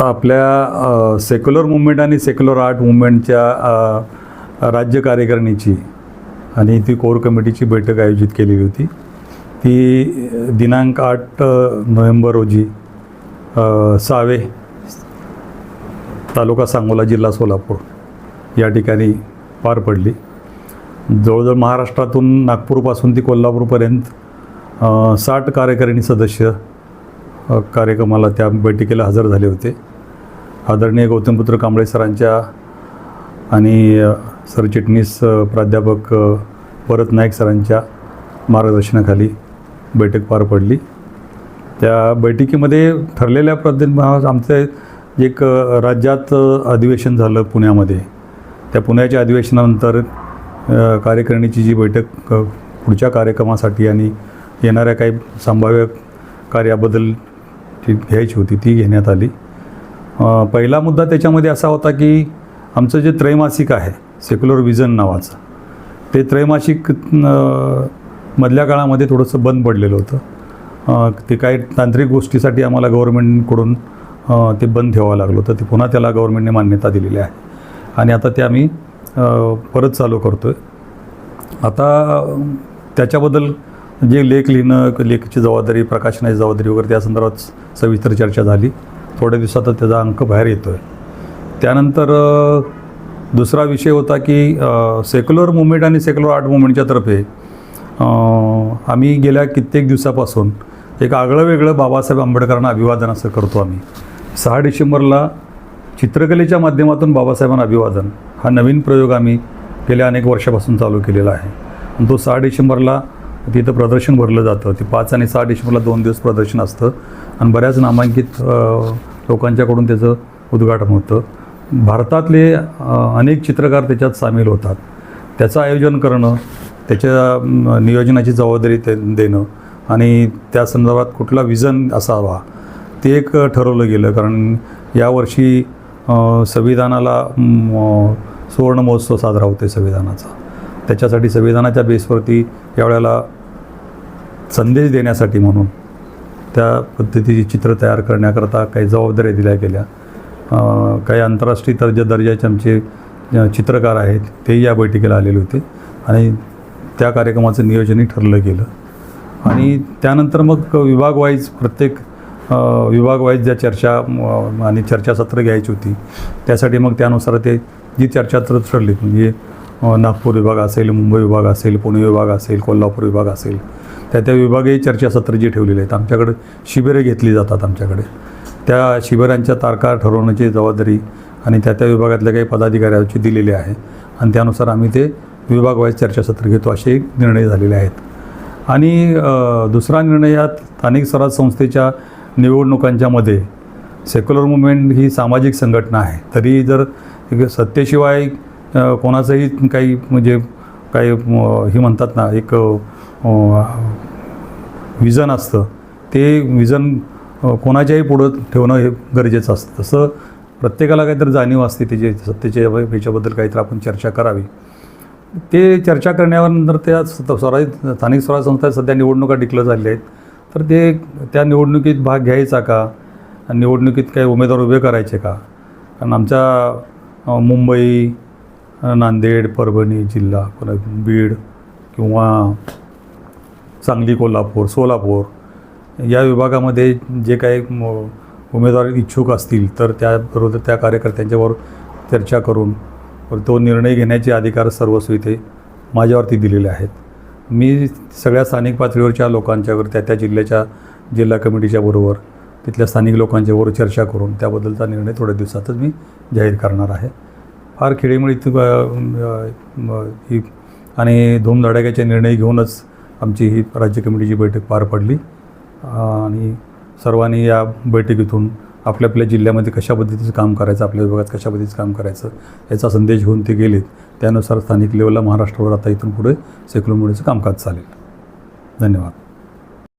आपल्या secular movement आणि secular art मुवमेंटच्या राज्य कार्यकारिणीची आणि ती कोर कमिटीची बैठक आयोजित केलेली होती. ती दिनांक आठ नोव्हेंबर रोजी सावे तालुका सांगोला जिल्हा सोलापूर या ठिकाणी पार पडली. जवळजवळ महाराष्ट्रातून नागपूरपासून ती कोल्हापूरपर्यंत साठ कार्यकारिणी सदस्य कार्यक्रमाला त्या बैठकीला हजर झाले होते. आदरणीय गौतमपुत्र कांबळे सरांच्या आणि सरचिटणीस प्राध्यापक परत नाईक सरांच्या मार्गदर्शनाखाली बैठक पार पडली. त्या बैठकीमध्ये ठरलेल्या पद्धतीनं आमचं एक राज्यात अधिवेशन झालं पुण्यामध्ये. त्या पुण्याच्या अधिवेशनानंतर कार्यकारिणीची जी बैठक पुढच्या कार्यक्रमासाठी आणि येणाऱ्या काही संभाव्य कार्याबद्दल ती घ्यायची होती ती घेण्यात आली. पहिला मुद्दा त्याच्यामध्ये असा होता की आमचं जे त्रैमासिक आहे सेक्युलर विजन नावाचं ते त्रैमासिक मधल्या काळामध्ये थोडंसं बंद पडलेलं होतं. ते काही तांत्रिक गोष्टीसाठी आम्हाला गव्हर्मेंटकडून ते बंद ठेवावं लागलं होतं. ते पुन्हा त्याला गव्हर्मेंटने मान्यता दिलेली आहे. आणि आता ते आम्ही परत चालू करतो आहे आता त्याच्याबद्दल जे लेख लिहिणं लेखची जबाबदारी प्रकाशनाची जबाबदारी वगैरे त्या संदर्भात सविस्तर चर्चा झाली. थोड्या दिवसातच त्याचा अंक बाहेर येतो आहे त्यानंतर दुसरा विषय होता की सेक्युलर मुवमेंट आणि सेक्युलर आर्ट मुवमेंटच्या तर्फे आम्ही गेल्या कित्येक दिवसापासून एक आगळं वेगळं बाबासाहेब आंबेडकरांना अभिवादन असं करतो आम्ही. सहा डिसेंबरला चित्रकलेच्या माध्यमातून बाबासाहेबांना अभिवादन. हा नवीन प्रयोग आम्ही गेल्या अनेक वर्षापासून चालू केलेला आहे. तो सहा डिसेंबरला तिथं प्रदर्शन भरलं जातं. ते पाच आणि सहा डिसेंबरला दोन दिवस प्रदर्शन असतं. आणि बऱ्याच नामांकित लोकांच्याकडून त्याचं उद्घाटन होतं. भारतातले अनेक चित्रकार त्याच्यात सामील होतात. त्याचं आयोजन करणं त्याच्या नियोजनाची जबाबदारी ते देणं आणि त्या संदर्भात कुठला विजन असावा ते एक ठरवलं गेलं. कारण यावर्षी संविधानाला सुवर्ण महोत्सव साजरा होते संविधानाचा. त्याच्यासाठी संविधानाच्या बेसवरती यावेळेला संदेश देण्यासाठी म्हणून त्या पद्धतीची चित्र तयार करण्याकरता काही जबाबदाऱ्या दिल्या गेल्या. काही आंतरराष्ट्रीय दर्जा दर्जाचे आमचे चित्रकार आहेत तेही या बैठकीला आलेले होते. आणि त्या कार्यक्रमाचं नियोजनही ठरलं गेलं. आणि त्यानंतर मग विभाग वाईज प्रत्येक विभागवाईज विभाग वाईज ज्या चर्चा आणि चर्चासत्र घ्यायची होती त्यासाठी मग त्यानुसार ते जी चर्चासत्र ठरली म्हणजे नागपूर विभाग असेल मुंबई विभाग असेल पुणे विभाग असेल कोल्हापूर विभाग असेल त्या त्या विभागही चर्चासत्र जी ठेवलेले आहेत. आमच्याकडे शिबिरे घेतली जातात आमच्याकडे. त्या शिबिरांच्या तारखा ठरवण्याची जबाबदारी आणि त्या त्या विभागातल्या काही पदाधिकाऱ्यांची दिलेली आहे. आणि त्यानुसार आम्ही ते विभागवाईज चर्चासत्र घेतो असे निर्णय झालेले आहेत. आणि दुसरा निर्णय यात स्थानिक स्वराज संस्थेच्या निवडणुकांच्या मध्ये सेक्युलर मुवमेंट ही सामाजिक संघटना आहे. तरी जर सत्तेशिवाय कोणाचंही काही म्हणजे काही हे म्हणतात ना एक विजन असतं. ते विजन कोणाच्याही पुढं ठेवणं हे गरजेचं असतं. तसं प्रत्येकाला काहीतरी जाणीव असते त्याची सत्तेच्या ह्याच्याबद्दल काहीतरी आपण चर्चा करावी. ते चर्चा करण्यानंतर त्या स्वराज स्थानिक स्वराज संस्था सध्या निवडणुका डिक्लेअर झालेल्या आहेत. तर ते त्या निवडणुकीत भाग घ्यायचा का? आणि निवडणुकीत काही उमेदवार उभे करायचे का? कारण आमच्या मुंबई नांदेड परभणी जिल्हा पुन्हा बीड किंवा सांगली कोल्हापूर सोलापूर या विभागामध्ये जे काही म- उमेदवार इच्छुक असतील तर त्याबरोबर त्या कार्यकर्त्यांच्यावर चर्चा करून तो निर्णय घेण्याचे अधिकार सर्वस्व इथे माझ्यावरती दिलेले आहेत. मी सगळ्या स्थानिक पातळीवरच्या लोकांच्यावर त्या त्या जिल्ह्याच्या जिल्हा कमिटीच्या बरोबर तिथल्या स्थानिक लोकांच्याबरोबर चर्चा करून त्याबद्दलचा निर्णय थोड्या दिवसातच मी जाहीर करणार आहे. फार खेळीमेळीत ही आणि धूमधडाक्याचे निर्णय घेऊनच आमची ही राज्य कमिटीची बैठक पार पडली. आणि सर्वांनी या बैठकीतून आपल्या आपल्या जिल्ह्यामध्ये कशा पद्धतीचं काम करायचं आपल्या विभागात कशा पद्धतीचं काम करायचं याचा संदेश घेऊन ते गेलेत. त्यानुसार स्थानिक लेवलला महाराष्ट्रावर आता इथून पुढे सेक्युलर मुळेचं कामकाज चालेल. धन्यवाद.